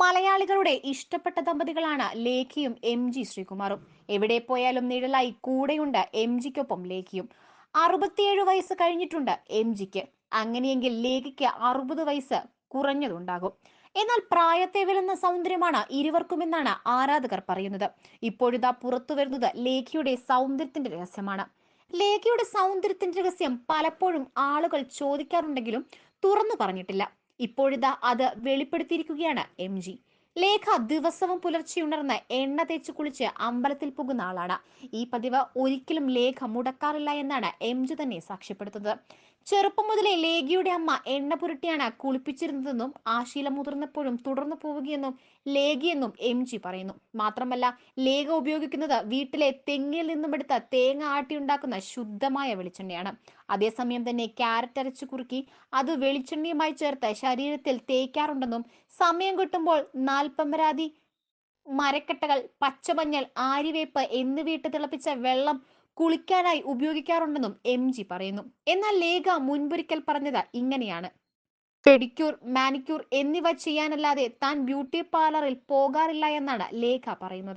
മലയാളികളുടെ ഇഷ്ടപ്പെട്ട ദമ്പതികളാണ് ലേഖിയും M G ശ്രീകുമാറും. എവിടെ പോയാലും നിഴലായി കൂടെയുണ്ട് എം ജിക്കൊപ്പം ലേഖിയും. അറുപത്തിയേഴ് വയസ്സ് കഴിഞ്ഞിട്ടുണ്ട് എം ജിക്ക്. അങ്ങനെയെങ്കിൽ ലേഖിക്ക് അറുപത് വയസ്സ് കുറഞ്ഞതുണ്ടാകും. എന്നാൽ പ്രായത്തെ വെല്ലുന്ന സൗന്ദര്യമാണ് ഇരുവർക്കുമെന്നാണ് ആരാധകർ പറയുന്നത്. ഇപ്പോഴിതാ പുറത്തു വരുന്നത് ലേഖിയുടെ സൗന്ദര്യത്തിന്റെ രഹസ്യമാണ്. ലേഖയുടെ സൗന്ദര്യത്തിന്റെ രഹസ്യം പലപ്പോഴും ആളുകൾ ചോദിക്കാറുണ്ടെങ്കിലും തുറന്നു പറഞ്ഞിട്ടില്ല. ഇപ്പോഴിതാ അത് വെളിപ്പെടുത്തിയിരിക്കുകയാണ് എം ജി. ലേഖ ദിവസവും പുലർച്ചെ ഉണർന്ന് എണ്ണ തേച്ച് കുളിച്ച് അമ്പലത്തിൽ പോകുന്ന ആളാണ്. ഈ പതിവ് ഒരിക്കലും ലേഖ മുടക്കാറില്ല എന്നാണ് എം ജു തന്നെ സാക്ഷ്യപ്പെടുത്തുന്നത്. ചെറുപ്പം മുതലേ ലേഖയുടെ അമ്മ എണ്ണ പുരട്ടിയാണ് കുളിപ്പിച്ചിരുന്നതെന്നും ആ ശീലം മുതിർന്നപ്പോഴും തുടർന്നു പോവുകയെന്നും ലേഖയെന്നും എം ജി പറയുന്നു. മാത്രമല്ല ലേഖ ഉപയോഗിക്കുന്നത് വീട്ടിലെ തെങ്ങിൽ നിന്നും എടുത്ത തേങ്ങ ആട്ടിയുണ്ടാക്കുന്ന ശുദ്ധമായ വെളിച്ചെണ്ണയാണ്. അതേസമയം തന്നെ ക്യാരറ്റ് അരച്ചു കുറുക്കി അത് വെളിച്ചെണ്ണയുമായി ചേർത്ത് ശരീരത്തിൽ തേക്കാറുണ്ടെന്നും സമയം കിട്ടുമ്പോൾ നാൽപ്പമരാതി മരക്കെട്ടകൾ പച്ചമഞ്ഞൾ ആര്യവേപ്പ് എന്നിവയിട്ട് തിളപ്പിച്ച വെള്ളം കുളിക്കാനായി ഉപയോഗിക്കാറുണ്ടെന്നും എം ജി പറയുന്നു. എന്നാൽ ലേഖ മുൻപൊരിക്കൽ പറഞ്ഞത് ഇങ്ങനെയാണ്. പെഡിക്യൂർ മാനിക്യൂർ എന്നിവ ചെയ്യാനല്ലാതെ താൻ ബ്യൂട്ടി പാർലറിൽ പോകാറില്ല എന്നാണ് ലേഖ പറയുന്നത്.